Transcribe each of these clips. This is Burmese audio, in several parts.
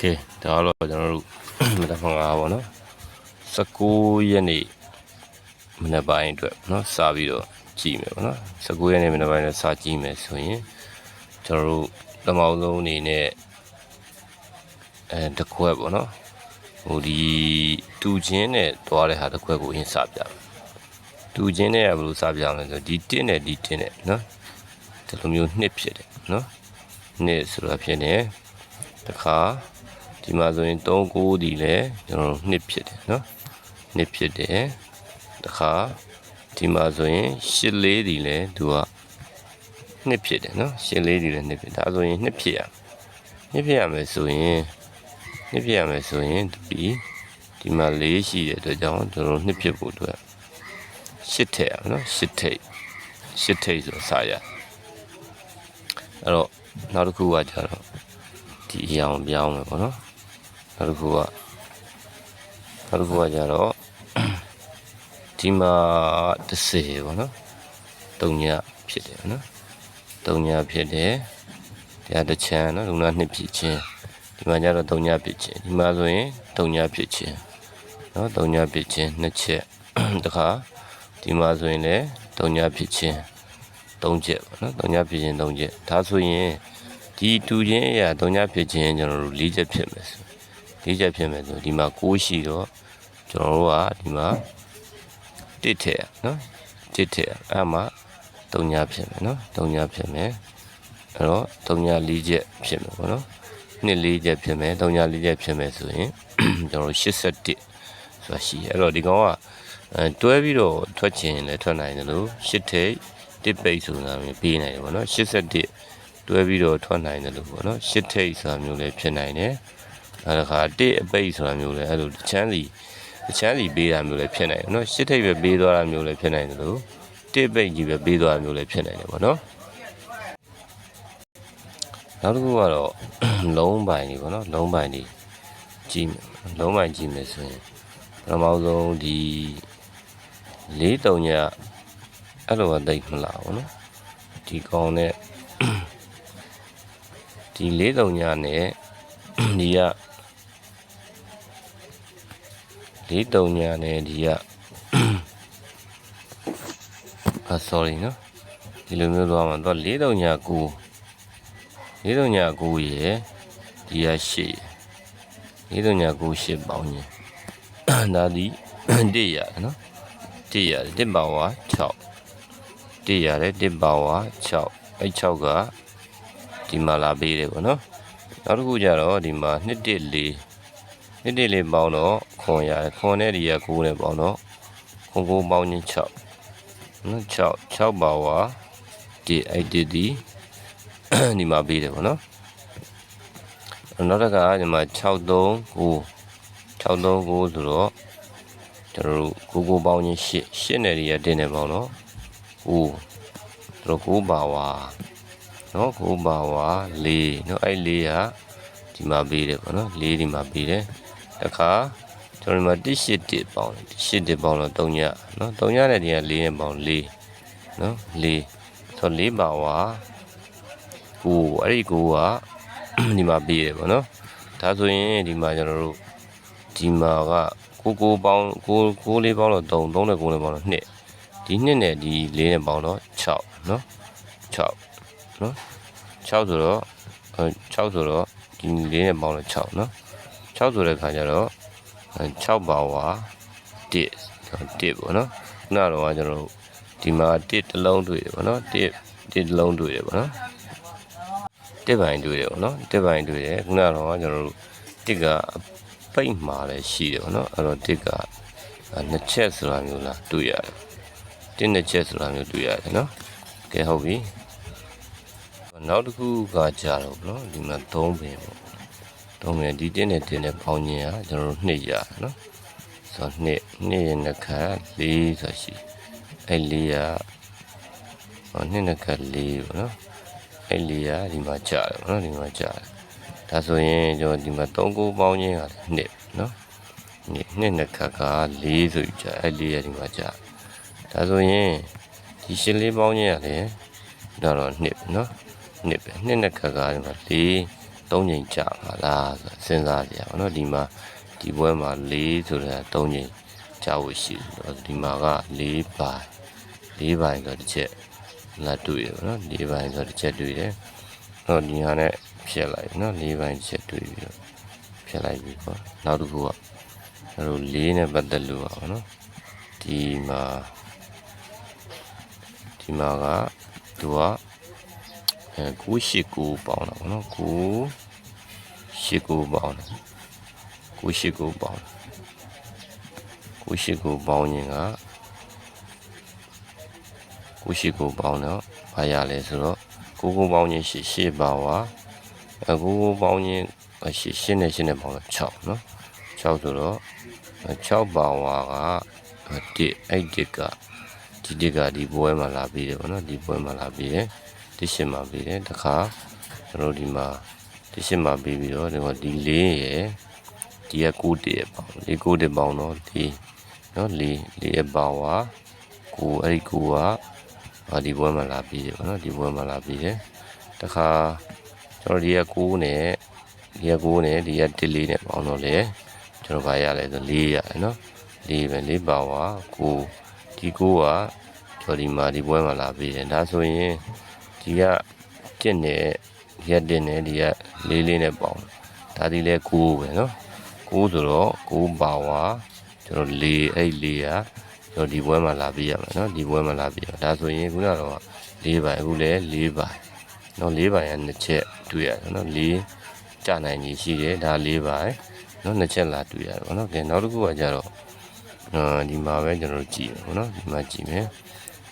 ကဲဒါကတော့ကျွန်တော်တို့မနက်ဖြန်ကပါနော်19ရက်နေ့မနက်ပိုင်းအတွက်နော်စပြီးတော့ကြည့်မယ်ပေါ့နော်19ရက်နေ့မနက်ပိုင်းတော့စကြည့်မယ်ဆိုရင်ကျွန်တော်တို့ပထမဆုံးအနေနဲ့အဲတစ်ခွက်ပေါ့နော်ဟိုဒီတူချင်းနဲ့တွားတဲ့ဟာတစ်ခွက်ကိုအရင်စပြမယ်တူချင်းနဲ့ကဘယ်လိုစပြမလဲဆိုဒီတင်းနဲ့ဒီတင်းနဲ့နော်ဒီလိုမျိုးနှစ်ဖြစ်တယ်နော်နှစ်ဆိုတာဖြစ်နေတခါ ဒီမှာဆိုရင်3 9ဒီလဲကျွန်တော်တို့နှစ်ဖြစ်တယ်နော်နှစ်ဖြစ်တယ်တခါဒီမှာဆိုရင်8လေးဒီလဲသူကနှစ်ဖြစ်တယ်နော်8လေးဒီလဲနှစ်ဖြစ်ဒါဆိုရင်နှစ်ဖြစ်ရနှစ်ဖြစ်ရမယ်ဆိုရင်နှစ်ဖြစ်ရမယ်ဆိုရင်ဒီဒီမှာ4ရှိတဲ့အတွက်ကြောင့်ကျွန်တော်တို့နှစ်ဖြစ်ဖို့အတွက်8ထည့်ရအောင်နော်8ထိပ်8ထိပ်ဆိုစာရအဲ့တော့နောက်တစ်ခုကကျတော့ဒီအရောင်ပြောင်းမယ်ပေါ့နော် နောက်တစ်ခုကနောက်တစ်ခုကကြတော့ဒီမှာ30ပေါ့နော်တုံညဖြစ်တယ်နော်တုံညဖြစ်တယ်တရားတစ်ချမ်းနော်လူနာနှစ်ဖြစ်ချင်းဒီမှာကြတော့တုံညဖြစ်ချင်းဒီမှာဆိုရင်တုံညဖြစ်ချင်းနော်တုံညဖြစ်ချင်းနှစ်ချက်တခါဒီမှာဆိုရင်လည်းတုံညဖြစ်ချင်းသုံးချက်ပေါ့နော်တုံညဖြစ်ချင်းသုံးချက်ဒါဆိုရင်ဒီတူချင်းအရာတုံညဖြစ်ချင်းကျွန်တော်တို့၄ချက်ဖြစ်မယ်ဆို လေးချက်ဖြစ်မယ်ဆိုဒီမှာ6ရှိတော့ကျွန်တော်တို့ကဒီမှာတစ်ထည့်ရနော်တစ်ထည့်ရအဲ့မှာ3ညဖြစ်မယ်နော်3ညဖြစ်မယ်အဲ့တော့3ည4ချက်ဖြစ်မယ်ပေါ့နော်နှစ်4ချက်ဖြစ်မယ်3ည4ချက်ဖြစ်မယ်ဆိုရင်ကျွန်တော်တို့81ဆိုတာရှိတယ်အဲ့တော့ဒီကောင်ကအဲတွဲပြီးတော့ထွက်ချင်လည်းထွက်နိုင်တယ်လို့8ထိပ်တစ်ပိတ်ဆိုတာမျိုးပေးနိုင်တယ်ပေါ့နော်81တွဲပြီးတော့ထွက်နိုင်တယ်လို့ပေါ့နော်8ထိပ်ဆိုတာမျိုးလည်းဖြစ်နိုင်တယ် အဲဒါခါတစ်အပိတ်ဆိုတာမျိုးလဲအဲ့လိုတစ်ချမ်းစီတစ်ချမ်းစီပေးတာမျိုးလဲဖြစ်နိုင်တယ်နော်ရှစ်ထိပ်ပဲပေးသွားတာမျိုးလဲဖြစ်နိုင်တယ်လို့တစ်ပိတ်ကြီးပဲပေးသွားတာမျိုးလဲဖြစ်နိုင်တယ်ပေါ့နော်နောက်တစ်ခုကတော့လုံးပိုင်ကြီးပေါ့နော်လုံးပိုင်ကြီးကြီးမယ်လုံးပိုင်ကြီးမယ်ဆိုရင်ပထမဆုံးဒီလေးတုံညအဲ့လိုကတိတ်မလာဘူးနော်ဒီကောင်နဲ့ဒီလေးတုံညနဲ့ဒီက လေးတုံညာနဲ့ဒီကအာ sorry နော်ဒီလိုမျိုးသွားမှာတော့လေးတုံညာကိုလေးတုံညာကိုရယ်ဒီကရှေ့လေးတုံညာကိုရှေ့ပေါင်းရင်ဒါဒီတစ်ရတယ်နော်တစ်ရတယ်တစ်ပါဝါ6တစ်ရတယ်တစ်ပါဝါ6အဲ့6ကဒီမှာလာပေးတယ်ပေါ့နော်နောက်တစ်ခုကျတော့ဒီမှာ2 1 4 နှစ်တစ်လေးပေါင်းတော့ခွန်ရတယ်ခွန်နဲ့ဒီက9နဲ့ပေါင်းတော့ခွန်9ပေါင်းချင်း6နော်6 6ပါဝါဒီအဲ့ဒီဒီဒီမှာပြီးတယ်ဗောနော်နောက်တစ်ခါဒီမှာ639 639ဆိုတော့ကျွန်တော်တို့9 9ပေါင်းချင်း8 8နဲ့ဒီကတင်းနဲ့ပေါင်းတော့9တို့9ပါဝါနော်9ပါဝါ4နော်အဲ့4ကဒီမှာပြီးတယ်ဗောနော်4ဒီမှာပြီးတယ် တခါကျွန်တော်ဒီမှာ181ပေါင်း181ပေါင်းတော့3ညနော်3ညနဲ့ဒီက4နဲ့ပေါင်း4နော်4ဆို4ပါဝါ9အဲ့ဒီ9ကဒီမှာပြီးတယ်ပေါ့နော်ဒါဆိုရင်ဒီမှာကျွန်တော်တို့ဒီမှာက9 9ပေါင်း9 9လေးပေါင်းတော့3 3နဲ့9နဲ့ပေါင်းတော့2ဒီ2နဲ့ဒီ4နဲ့ပေါင်းတော့6နော်6နော်6ဆိုတော့6ဆိုတော့ဒီ4နဲ့ပေါင်းတော့6နော် 6ဆိုတဲ့ခါကျတော့6ပါဝါ1 1ပေါ့နော်ခုနကတော့ကျွန်တော်တို့ဒီမှာ1တစ်လုံးတွေ့တယ်ပေါ့နော်1 1တစ်လုံးတွေ့တယ်ပေါ့နော်တစ်ပိုင်တွေ့တယ်ပေါ့နော်တစ်ပိုင်တွေ့တယ်ခုနကတော့ကျွန်တော်တို့တစ်ကပိတ်မှာလည်းရှိတယ်ပေါ့နော်အဲ့တော့တစ်ကနှစ်ချက်ဆိုတာမျိုးလားတွေ့ရတယ်တစ်နှစ်ချက်ဆိုတာမျိုးတွေ့ရတယ်နော်ကဲဟုတ်ပြီနောက်တစ်ခုကကြာတော့ဗောနော်ဒီမှာ3ပင်ပေါ့ တော့မယ်ဒီတင်းနဲ့တင်းနဲ့ပေါင်းခြင်းကကျွန်တော်တို့နှစ်ရနော်ဆိုတော့နှစ်နှစ်ရနှစ်ခါ၄ဆိုရှိအဲ့၄ရဟောနှစ်နှစ်ခါ၄ပေါ့နော်အဲ့၄ရဒီမှာကြာတယ်ပေါ့နော်ဒီမှာကြာတယ်ဒါဆိုရင်ကျွန်တော်ဒီမှာ၃ကိုပေါင်းခြင်းကနှစ်နော်နှစ်နှစ်နှစ်ခါက၄ဆိုပြီးကြာအဲ့၄ရဒီမှာကြာဒါဆိုရင်ဒီရှင်းလေးပေါင်းခြင်းကလည်းတော့တော့နှစ်နော်နှစ်ပဲနှစ်နှစ်ခါကဒီမှာ၄ 3ချိန်ကြာပါလားဆိုစဉ်းစားကြရအောင်နော်ဒီမှာဒီဘွဲမှာ4ဆိုတာ3ချိန်ကြာဖို့ရှိတယ်ဆိုတော့ဒီမှာက4ပိုင်း4ပိုင်းဆိုတစ်ချက်လာတွေ့တယ်နော်4ပိုင်းဆိုတစ်ချက်တွေ့တယ်တော့ဒီဟာနဲ့ဖြည့်လိုက်နော်4ပိုင်းတစ်ချက်တွေ့ပြီးတော့ဖြည့်လိုက်ပြီပေါ့နောက်တစ်ခုကအဲလို4နဲ့ပတ်သက်လို့ပါနော်ဒီမှာဒီမှာကသူက အဲ989ပေါင်းတာပေါ့နော်989ပေါင်းတာ989ပေါင်းတာ989ပေါင်းရင်က989ပေါင်းတော့ဘာရလဲဆိုတော့99ပေါင်းရင်8 8ပါဝါအဲ99ပေါင်းရင်8 8နဲ့8နဲ့ပေါင်းတော့6နော်6ဆိုတော့6ပါဝါက1အဲ့1ကဒီ1ကဒီပွဲမှာလာပြီးတယ်ဗောနော်ဒီပွဲမှာလာပြီးတယ် ဒီရှင်းမှာပြီးတယ်တခါကျွန်တော်ဒီမှာဒီရှင်းမှာပြီးပြီးတော့ဒီမှာဒီ4ရယ်ဒီက9တည်းပေါင်းဒီ9တည်းပေါင်းတော့ဒီနော်4 4ရဲ့ပါဝါ9အဲ့ဒီ9ကအာဒီပွဲမှာလာပြီးတယ်ဗောနော်ဒီပွဲမှာလာပြီးတယ်တခါကျွန်တော်ဒီက9နဲ့ဒီက9နဲ့ဒီက1 4နဲ့ပေါင်းတော့လေကျွန်တော်ဗာရလဲဆို4ရတယ်နော်4ပဲ4ပါဝါ9ဒီ9ကကျော်ဒီမှာဒီပွဲမှာလာပြီးတယ်ဒါဆိုရင် ဒီက1နဲ့ဒီက1နဲ့ဒီက4 4နဲ့ပေါင်းဒါဒီလဲ9ပဲနော်9ဆိုတော့9ပါဝါကျွန်တော်4အဲ့4ကကျွန်တော်ဒီပွဲမှာလာပြီးရမယ်နော်ဒီပွဲမှာလာပြီးရဒါဆိုရင်ခုနကတော့4ပိုင်အခုလဲ4ပိုင်နော်4ပိုင်ကနှစ်ချက်တွေ့ရတယ်နော်4ကြနိုင်ကြီးရှိတယ်ဒါ4ပိုင်နော်နှစ်ချက်လာတွေ့ရတယ်ဗောနော်ကဲနောက်တစ်ခုကကြတော့အာဒီမှာပဲကျွန်တော်တို့ကြည့်မယ်ဗောနော်ဒီမှာကြည့်မယ်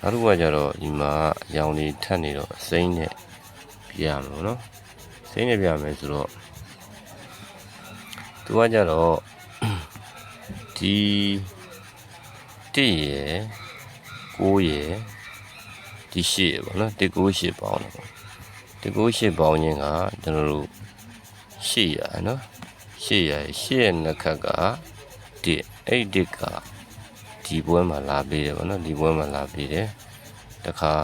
နောက်တစ်ခုကကြတော့ဒီမှာအရောင်လေးထပ်နေတော့အစိမ့်နဲ့ပြရမယ်ဗောနော်စိမ့်နဲ့ပြရမယ်ဆိုတော့သူကကြတော့ဒီ1ရယ်9ရယ်ဒီ8ရယ်ဗောနော်198ပေါင်းတယ်ဗော198ပေါင်းခြင်းကကျွန်တော်တို့8ရယ်နော်8ရယ်8ရယ်နှစ်ခက်က1အဲ့ဒီက ဒီပွဲမှာလာပြီးတယ်ဗောနော်ဒီပွဲမှာလာပြီးတယ်တခါ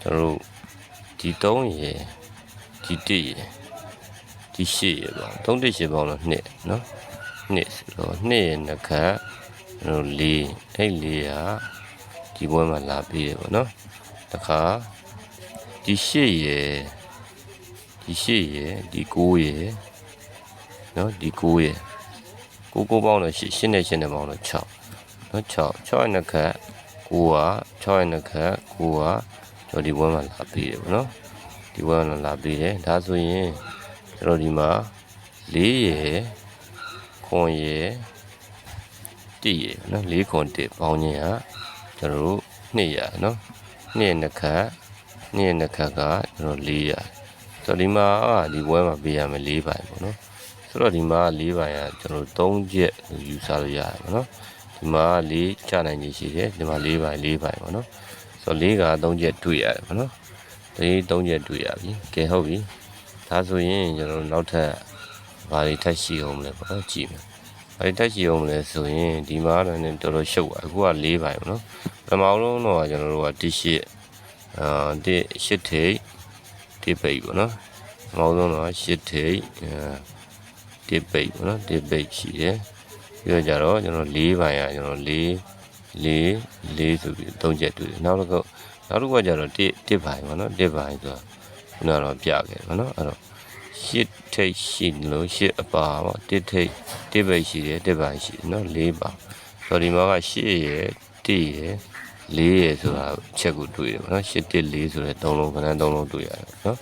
ကျွန်တော်တို့ဒီ3ရယ်ဒီ1ရယ်ဒီ8ရယ်ပေါ့3 1 8ပေါင်းတော့2နော်2ဆိုတော့2ရယ်နှစ်ခက်ကျွန်တော်၄အဲ့၄ကဒီဘွဲမှာလာပြီးတယ်ပေါ့နော်တခါဒီ၈ရယ်ဒီ၈ရယ်ဒီ9ရယ်နော်ဒီ9ရယ်9 9ပေါင်းတော့8 8နဲ့8နဲ့ပေါင်းတော့6 နော်6 6ရဲ့နှစ်ခက်9က6ရဲ့နှစ်ခက်9ကကျွန်တော်ဒီဘွဲမှာလာပြီးတယ်ပေါ့နော်ဒီဘွဲမှာလာပြီးတယ်ဒါဆိုရင်ကျွန်တော်ဒီမှာ4ရယ်ခွန်ရယ်1ရယ်နော်4ခွန်1ပေါင်းခြင်းဟာကျွန်တော်တို့2ရနော်2ရနှစ်ခါ2ရနှစ်ခါကကျွန်တော်4ရဆိုတော့ဒီမှာဒီဘွဲမှာပေးရမယ်4ပိုင်းပေါ့နော်ဆိုတော့ဒီမှာ4ပိုင်းကကျွန်တော်တို့3ချက်ယူဆလို့ရတယ်ပေါ့နော် ဒီမှာ4ချနိုင်ခြင်းရှိတယ်ဒီမှာ4ပိုင်း4ပိုင်းပေါ့နော်ဆိုတော့4က3ချက်တွေ့ရတယ်ပေါ့နော်ဒီ3ချက်တွေ့ရပြီကဲဟုတ်ပြီဒါဆိုရင်ကျွန်တော်တို့နောက်ထပ်ဘာတွေထပ်ရှိအောင်မလဲပေါ့နော်ကြည့်မယ်ဘာတွေတက်ရှိအောင်မလဲဆိုရင်ဒီမှာတော့နည်းတော်တော်ရှုပ်ပါအခုက၄ပိုင်းပေါ့နော်ပထမဆုံးတော့ကျွန်တော်တို့ကတစ်ရှစ်အာတစ်ရှစ်ထိပ်တစ်ပိတ်ပေါ့နော်ပထမဆုံးတော့ရှစ်ထိပ်အာတစ်ပိတ်ပေါ့နော်တစ်ပိတ်ရှိတယ် ပြီးတော့ကြတော့ကျွန်တော်၄ပိုင်းอ่ะကျွန်တော်၄၄၄ဆိုပြီးသုံးချက်တွေ့တယ်နောက်တစ်ခုနောက်တစ်ခုကကြတော့တစ်တစ်ပိုင်းပေါ့နော်တစ်ပိုင်းဆိုတော့ခုနကတော့ပြခဲ့ပေါ့နော်အဲ့တော့ရှစ်ထိပ်ရှိလို့ရှစ်အပါပေါ့တစ်ထိပ်တစ်ပိတ်ရှိတယ်တစ်ပိုင်းရှိတယ်နော်၄ပါဆိုတော့ဒီမှာကရှစ်ရယ်တစ်ရယ်လေးရယ်ဆိုတာချက်ကိုတွေ့တယ်ပေါ့နော်ရှစ်တစ်လေးဆိုတဲ့သုံးလုံးခဏသုံးလုံးတွေ့ရတယ်နော်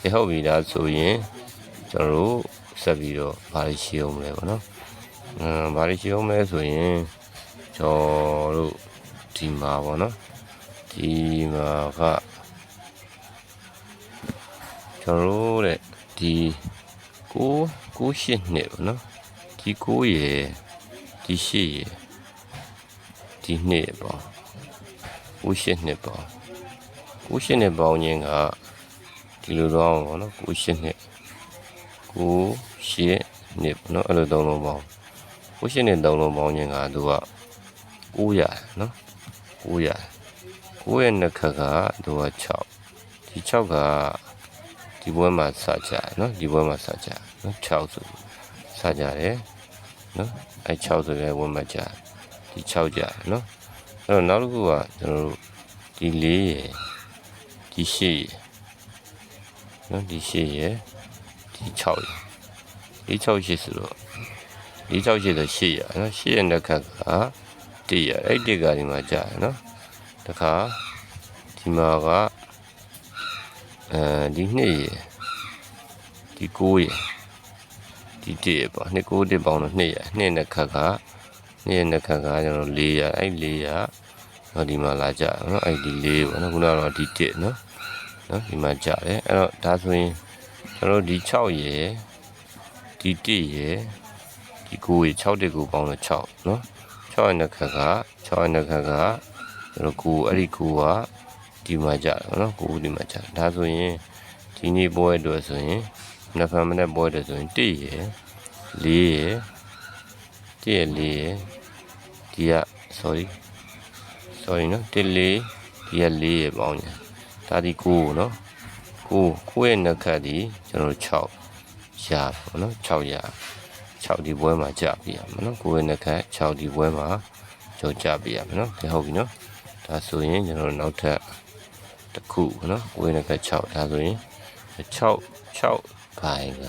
ဒီဟုတ်ပြီဒါဆိုရင်ကျွန်တော်တို့ဆက်ပြီးတော့ဘာလို့ရှိအောင်မလဲပေါ့နော် အမ်ဘာလို့ရှိအောင်မလဲဆိုရင်ကျွန်တော်တို့ဒီမှာပေါ့နော်ဒီမှာကကျွန်တော်တို့တဲ့ဒီ9 9ရှစ်နှစ်ပေါ့နော်ဒီ9ရယ်ဒီရှစ်ရယ်ဒီနှစ်ပေါ့9ရှစ်နှစ်ပေါ့9ရှစ်နှစ်ပေါင်းခြင်းကဒီလိုတော့ပေါ့နော်9ရှစ်နှစ်9ရှစ်နှစ်ပေါ့နော်အဲ့လိုသုံးလုံးပေါင်း 9ရှစ်နှစ်သုံးလုံးပေါင်းခြင်းကသူက900နော်900 9ရဲ့နှစ်ခက်ကသူက6ဒီ6ကဒီဒီပွဲမှာစကြတယ်နော်ဒီပွဲမှာစကြတယ်နော်6ဆိုစကြတယ်နော်အဲ6ဆိုရဲဝင်မှာကြဒီ6ကြတယ်နော်အဲ့တော့နောက်တစ်ခုကကျွန်တော်တို့ဒီ4ရယ်ဒီ8ရယ်နော်ဒီ8ရယ်ဒီ6ရယ်ဒီ6 8ဆိုတော့ ဒီ6 8ဆို8ရယ်နော်8ရယ်နှစ်ခက်က1ရယ်အဲ့ဒီကဒီမှာကြတယ်နော်တခါဒီမှာကအဲဒီ2ရယ်ဒီ9ရယ်ဒီ1ရယ်ပေါ့2 9 1ပေါင်းတော့2ရယ်2နှစ်ခက်က2ရယ်နှစ်ခက်ကကျွန်တော်4ရယ်အဲ့4ရယ်တော့ဒီမှာလာကြတယ်နော်အဲ့ဒီ4ပေါ့နော်ခုနကတော့ဒီ1နော်နော်ဒီမှာကြတယ်အဲ့တော့ဒါဆိုရင်ကျွန်တော်ဒီ6ရယ်ဒီ1ရယ် ဒီ9ရယ်6တက်ကိုပေါင်းတော့6နော်6ရယ်နှစ်ခက်က6ရယ်နှစ်ခက်ကကျွန်တော်9အဲ့ဒီ9ကဒီမှာကြတယ်နော်9ဒီမှာကြတယ်ဒါဆိုရင်ဒီနေ့ပွဲအတွက်ဆိုရင်နှစ်ဖန်မနဲ့ပွဲအတွက်ဆိုရင်1ရယ်4ရယ်1ရယ်4ရယ်ဒီက sorry sorry နော်1 4ဒီက4ရယ်ပေါင်းညာဒါဒီ9နော်9 9ရဲ့နှစ်ခတ်ဒီကျွန်တော်6ရပါနော်6ရ 6ဒီပွဲမှာကြပြရမယ်နော်9ရဲ့နှစ်ခတ်6ဒီပွဲမှာကြောကြပြရမယ်နော်ကဲဟုတ်ပြီနော်ဒါဆိုရင်ကျွန်တော်နောက်ထပ်တစ်ခုနော်9ရဲ့နှစ်ခတ်6ဒါဆိုရင်6 6ဘိုင်က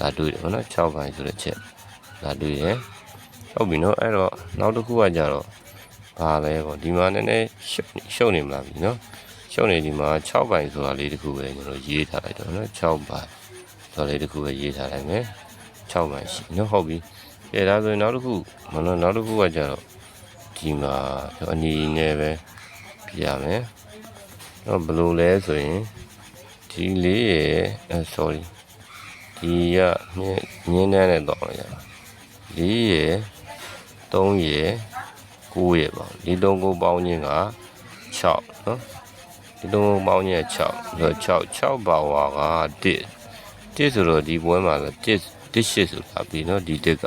လာတွေ့တယ်နော်6ဘိုင်ဆိုတဲ့ချက်လာတွေ့တယ်ဟုတ်ပြီနော်အဲ့တော့နောက်တစ်ခုကကြတော့ဘာလဲပေါ့ဒီမှာနည်းနည်းရှုပ်ရှုပ်နေမလားပြီနော်ရှုပ်နေဒီမှာ6ဘိုင်ဆိုတာလေးတစ်ခုပဲကျွန်တော်ရေးထားလိုက်တော့နော်6ဘိုင်ဆိုတာလေးတစ်ခုပဲရေးထားလိုက်မယ် 6ဘိုင်ရှိနော်ဟုတ်ပြီအဲဒါဆိုရင်နောက်တစ်ခုမနော်နောက်တစ်ခုကကြတော့ဒီမှာအနီနဲ့ပဲပြရမယ်တော့ဘယ်လိုလဲဆိုရင်ဒီလေးရယ်အဲ sorry ဒီကမြင်းမြင်းနဲ့တော့ရအောင်လေးရယ်3ရယ်9ရယ်ပေါ့ဒီတုံးကိုပေါင်းခြင်းက6နော်ဒီတုံးကိုပေါင်းခြင်းက6ဆိုတော့6 6ပါဝါက1 1ဆိုတော့ဒီပွဲမှာဆို1 1 8ဆိုတာပြီနော်ဒီ1က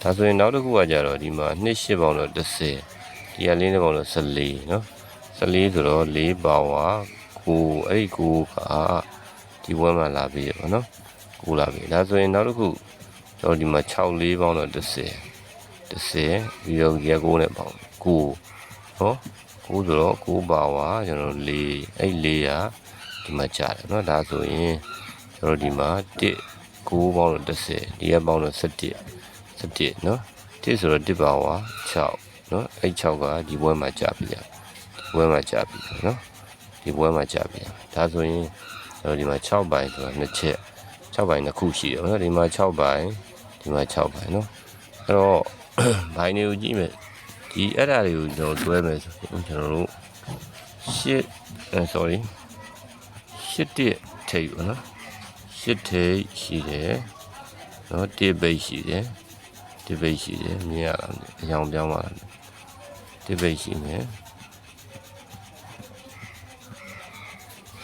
ဒါဆိုရင်နောက်တစ်ခုကကြတော့ဒီမှာ2 8ပေါင်းတော့30ဒီကလေးနဲ့ပေါင်းတော့14နော်14ဆိုတော့4ပါဝါ9အဲ့ဒီ9ကဒီပွဲမှာလာပြီပေါ့နော်9လာပြီဒါဆိုရင်နောက်တစ်ခုကျွန်တော်ဒီမှာ6 4ပေါင်းတော့30 30ပြီးတော့ရဲ9နဲ့ပေါင်း9နော်9ဆိုတော့9ပါဝါကျွန်တော်4အဲ့4ကဒီမှာကြားတယ်နော်ဒါဆိုရင်ကျွန်တော်ဒီမှာ1 9ပေါင်းတော့30ဒီကပေါင်းတော့17 17နော်1ဆိုတော့1ပါဝါ6နော်အဲ့6ကဒီဘွဲမှာကြာပြီဒီဘွဲမှာကြာပြီနော်ဒီဘွဲမှာကြာပြီဒါဆိုရင်ကျွန်တော်ဒီမှာ6ပိုင်းဆိုတာနှစ်ချက်6ပိုင်းနှစ်ခုရှိတယ်နော်ဒီမှာ6ပိုင်းဒီမှာ6ပိုင်းနော်အဲ့တော့ဘိုင်းတွေကိုကြည့်မယ်ဒီအဲ့ဒါတွေကိုကျွန်တော်တွဲမယ်ဆိုရင်ကျွန်တော်တို့ရှစ်အဲ sorry ရှစ်တစ်ထိပ်ပါနော် ရှစ်ထိပ်ရှိတယ်နော်တစ်ပိတ်ရှိတယ်တစ်ပိတ်ရှိတယ်မြင်ရလားအရောင်ပြောင်းပါလားတစ်ပိတ်ရှိမယ်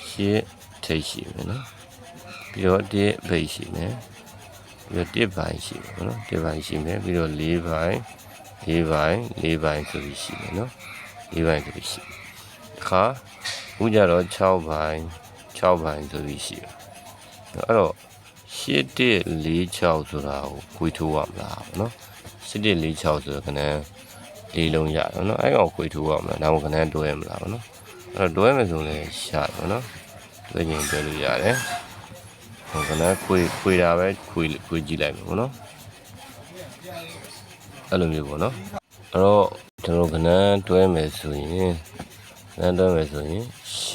ရှစ်ထိပ်ရှိမယ်နော်ပြီးတော့တစ်ပိတ်ရှိမယ်ပြီးတော့တစ်ပိုင်းရှိမယ်နော်တစ်ပိုင်းရှိမယ်ပြီးတော့လေးပိုင်းလေးပိုင်းလေးပိုင်းဆိုပြီးရှိမယ်နော်လေးပိုင်းဆိုပြီးရှိတခါဦးကြတော့6ပိုင်း6ပိုင်းဆိုပြီးရှိတယ် အဲ့တော့ရှစ်တစ်လေး6ဆိုတာကိုခွေထိုးရမလားနော်ရှစ်တစ်လေး6ဆိုတော့ခဏလေးလုံးရတော့နော်အဲ့ကောင်ခွေထိုးရမလားဒါမှမဟုတ်ခဏတွဲမလားနော်အဲ့တော့တွဲမယ်ဆိုရင်ရှာတော့နော်တွဲရင်တွဲလို့ရတယ်ဟိုကလည်းခွေခွေတာပဲခွေခွေကြည့်လိုက်မယ်ပေါ့နော်အဲ့လိုမျိုးပေါ့နော်အဲ့တော့ကျွန်တော်ကနန်းတွဲမယ်ဆိုရင်ကနန်းတွဲမယ်ဆိုရင်ရှ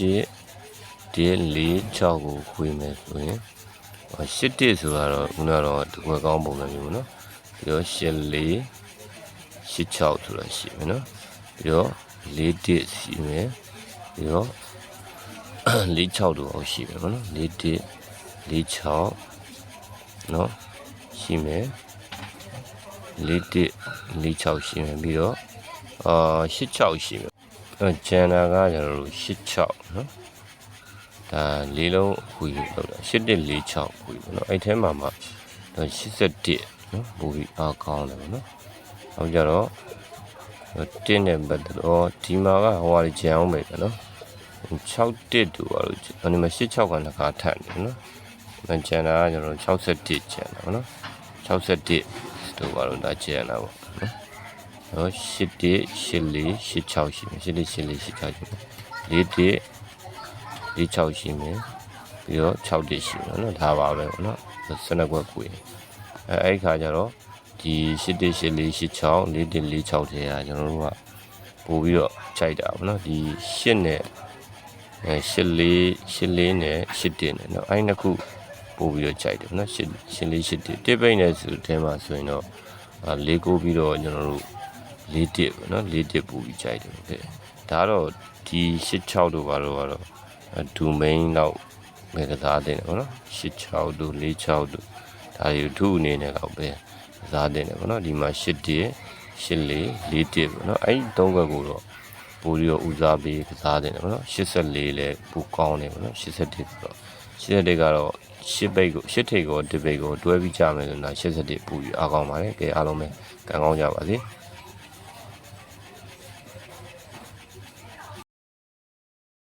စ်ဒီ၄6ကိုခွေမယ်ဆိုရင်ရှစ်တစ်ဆိုတော့ခုနကတော့ဒီကွယ်ကောင်းပုံစံမျိုးပေါ့နော်ပြီးတော့ရှစ်၄ရှစ်6ဆိုတာရှိမယ်နော်ပြီးတော့၄တစ်ရှိမယ်ပြီးတော့၄6တို့အောင်ရှိမယ်ပေါ့နော်၄တစ်၄6နော်ရှိမယ်၄တစ်၄6ရှိမယ်ပြီးတော့အာ၈6ရှိမယ်အဲဂျန်နာကကျွန်တော်တို့၈6နော် ဒါလေးလုံးအခွေလောက်တာ8146အခွေပေါ့နော်အဲ့ထဲမှာမှတော့81နော်ဘူပြီးအားကောင်းတယ်ပေါ့နော်နောက်ကြတော့တင်းနဲ့ပတ်သက်တော့ဒီမှာကဟိုဟာဂျန်အောင်ပဲပေါ့နော်61တူပါလို့ဒီမှာ86ကလည်းခါထပ်နေနော်မကျန်တာကကျွန်တော်61ကျန်တာပေါ့နော်61တူပါလို့ဒါကျန်တာပေါ့နော်ဟော81 84 86ရှိတယ်81 84 86ရှိတယ်41 6ရှိမယ်ပြီးတော့6တစ်ရှိမယ်နော်ဒါပါပဲပေါ့နော်12ခွက်ကိုအဲအဲ့ဒီခါကျတော့ဒီ8တစ်8လေး86 4တစ်4 6ထဲကကျွန်တော်တို့ကပို့ပြီးတော့ခြိုက်တာပေါ့နော်ဒီ8နဲ့အဲ84 84နဲ့81နဲ့เนาะအဲ့နှစ်ခုပို့ပြီးတော့ခြိုက်တယ်เนาะ84 81တစ်ပိတ်နဲ့ဆိုတဲမှာဆိုရင်တော့လေးကိုပြီးတော့ကျွန်တော်တို့၄တစ်ပေါ့နော်၄တစ်ပို့ပြီးခြိုက်တယ်ဟုတ်ကဲ့ဒါတော့ဒီ86တို့ဘာလို့ကတော့ ဒူမိန်တော့ပဲကစားတဲ့ပေါ့နော်86တို့46တို့ဒါတွေဒုအနေနဲ့တော့ပဲကစားတဲ့ပေါ့နော်ဒီမှာ8တစ်84 4တစ်ပေါ့နော်အဲ့ဒီသုံးဘက်ကိုတော့ပိုပြီးတော့ဦးစားပေးကစားတယ်နော်84လည်းပိုကောင်းတယ်နော်81ကတော့81ကတော့10ဘိတ်ကို10ထိပ်ကို10ဘိတ်ကိုတွဲပြီးကြမယ်လို့နော်81ပိုပြီးအားကောင်းပါတယ်ကဲအားလုံးပဲကံကောင်းကြပါစေ